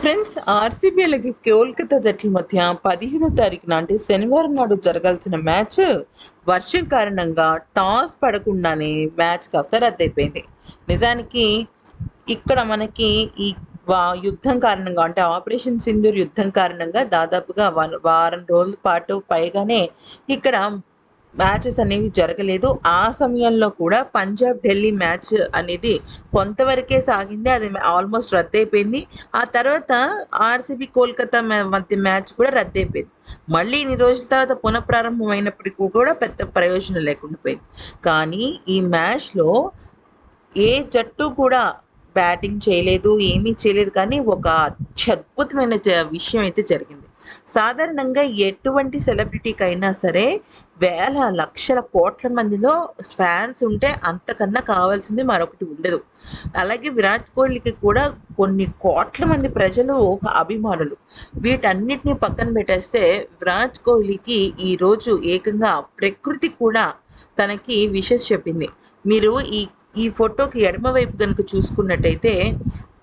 Friends RCB అలాగే కోల్కతా జట్ల మధ్య పదిహేనో తారీఖున అంటే శనివారం నాడు జరగాల్సిన మ్యాచ్ వర్షం కారణంగా టాస్ పడకుండానే మ్యాచ్ కాస్త రద్దయిపోయింది. నిజానికి ఇక్కడ మనకి ఈ యుద్ధం కారణంగా అంటే ఆపరేషన్ సింధూర్ యుద్ధం కారణంగా దాదాపుగా వారం రోజుల పాటు పైగానే ఇక్కడ మ్యాచెస్ అనేవి జరగలేదు. ఆ సమయంలో కూడా పంజాబ్ ఢిల్లీ మ్యాచ్ అనేది కొంతవరకే సాగింది. అది ఆల్మోస్ట్ రద్దయిపోయింది. ఆ తర్వాత ఆర్సీబీ కోల్కతా మధ్య మ్యాచ్ కూడా రద్దయిపోయింది. మళ్ళీ ఇన్ని రోజుల తర్వాత పునఃప్రారంభమైనప్పటికీ కూడా పెద్ద ప్రయోజనం లేకుండా పోయింది. కానీ ఈ మ్యాచ్లో ఏ జట్టు కూడా బ్యాటింగ్ చేయలేదు ఏమీ చేయలేదు. కానీ ఒక అత్యద్భుతమైన జ- విషయం అయితే జరిగింది. సాధారణంగా ఎటువంటి సెలబ్రిటీకి అయినా సరే వేల లక్షల కోట్ల మందిలో ఫ్యాన్స్ ఉంటే అంతకన్నా కావాల్సింది మరొకటి ఉండదు. అలాగే విరాట్ కోహ్లీకి కూడా కొన్ని కోట్ల మంది ప్రజలు అభిమానులు. వీటన్నిటిని పక్కన పెట్టేస్తే విరాట్ కోహ్లీకి ఈరోజు ఏకంగా ప్రకృతి కూడా తనకి విషెస్ చెప్పింది. మీరు ఈ ఈ ఫోటోకి ఎడమవైపు కనుక చూసుకున్నట్టయితే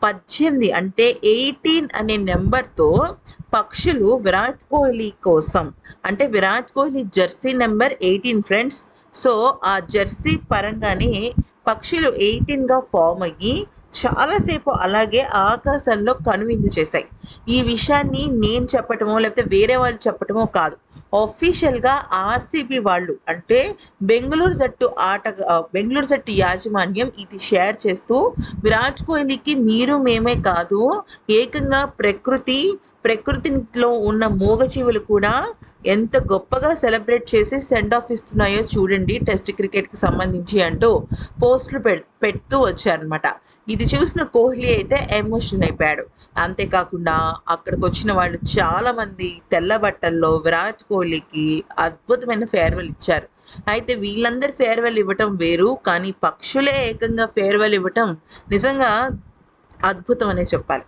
పద్దెనిమిది అంటే ఎయిటీన్ అనే నెంబర్తో పక్షులు విరాట్ కోహ్లీ కోసం అంటే Virat Kohli jersey number eighteen friends. So ఆ జెర్సీ పరంగానే పక్షులు ఎయిటీన్గా ఫామ్ అయ్యి చాలాసేపు అలాగే ఆకాశంలో కనువిందు చేశాయి. ఈ విషయాన్ని నేను చెప్పటమో లేకపోతే వేరే వాళ్ళు చెప్పటమో కాదు. ఆఫీషియల్గా ఆర్సీబీ వాళ్ళు అంటే బెంగళూరు జట్టు ఆట బెంగళూరు జట్టు యాజమాన్యం ఇది షేర్ చేస్తూ విరాట్ కోహ్లీకి మీరు మేమే కాదు ఏకంగా ప్రకృతి ప్రకృతిలో ఉన్న మూగజీవులు కూడా ఎంత గొప్పగా సెలబ్రేట్ చేసి సెండ్ ఆఫ్ ఇస్తున్నాయో చూడండి టెస్ట్ క్రికెట్కి సంబంధించి అంటూ పోస్టులు పె పెడుతూ వచ్చారనమాట ఇది చూసిన కోహ్లీ అయితే ఎమోషన్ అయిపోయాడు. అంతేకాకుండా అక్కడికి వచ్చిన వాళ్ళు చాలామంది తెల్ల బట్టల్లో విరాట్ కోహ్లీకి అద్భుతమైన ఫేర్వెల్ ఇచ్చారు. అయితే వీళ్ళందరూ ఫేర్వెల్ ఇవ్వటం వేరు కానీ పక్షులే ఏకంగా ఫేర్వెల్ ఇవ్వటం నిజంగా అద్భుతం అనే చెప్పాలి.